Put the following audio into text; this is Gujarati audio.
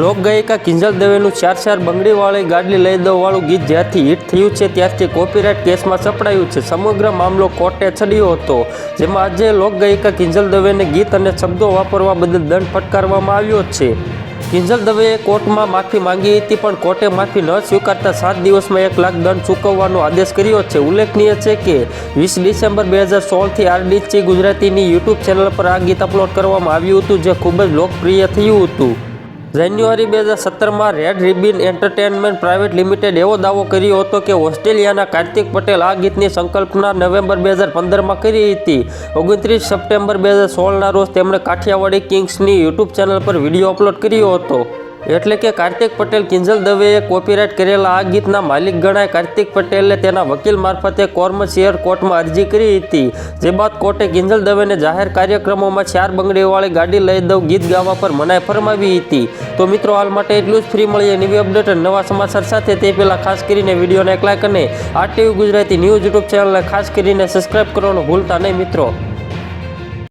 લોકગાયિકા કિંજલ દવેનું ચાર ચાર બંગડીવાળી ગાડી લઈ દોવાળું ગીત જ્યારથી હિટ થયું છે, ત્યારથી કોપીરાઇટ કેસમાં સપડાયું છે. સમગ્ર મામલો કોર્ટે ચડ્યો હતો, જેમાં આજે લોકગાયિકા કિંજલ દવેને ગીત અને શબ્દો વાપરવા બદલ દંડ ફટકારવામાં આવ્યો છે. કિંજલ દવેએ કોર્ટમાં માફી માંગી હતી, પણ કોર્ટે માફી ન સ્વીકારતા સાત દિવસમાં એક લાખ દંડ ચૂકવવાનો આદેશ કર્યો છે. ઉલ્લેખનીય છે કે વીસ ડિસેમ્બર બે હજાર સોળથી આરડીસી ગુજરાતીની યુટ્યુબ ચેનલ પર આ ગીત અપલોડ કરવામાં આવ્યું હતું, જે ખૂબ જ લોકપ્રિય થયું હતું. જાન્યુઆરી બે હજાર સત્તરમાં red ribbon entertainment private limited એવો દાવો કર્યો હતો કે ઓસ્ટ્રેલિયાના કાર્તિક પટેલ આ ગીતની સંકલ્પના નવેમ્બર બે હજાર પંદરમાં કરી હતી. ઓગણત્રીસ સપ્ટેમ્બર બે હજાર સોળના રોજ તેમણે કાઠિયાવાડી કિંગ્સની યુટ્યુબ ચેનલ પર વીડિયો અપલોડ કર્યો હતો. એટલે કે કાર્તિક પટેલ, કિંજલ દવેએ કોપીરાઇટ કરેલા આ ગીતના માલિક ગણાય. કાર્તિક પટેલે તેના વકીલ મારફતે કોર્મશિયર કોર્ટમાં અરજી કરી હતી. જે બાદ કોર્ટે કિંજલ દવેને જાહેર કાર્યક્રમોમાં ચાર બંગડીવાળી ગાડી લઈ દઉં ગીત ગાવા પર મનાઈ ફરમાવી હતી. તો મિત્રો, હાલ માટે એટલું જ. ફ્રી મળીએ નવી અપડેટ નવા સમાચાર સાથે. તે પહેલાં ખાસ કરીને વિડીયોને એક લાઈક અને આ ટીવી ગુજરાતી ન્યૂઝ યુટ્યુબ ચેનલને ખાસ કરીને સબસ્ક્રાઇબ કરવાનું ભૂલતા નહીં મિત્રો.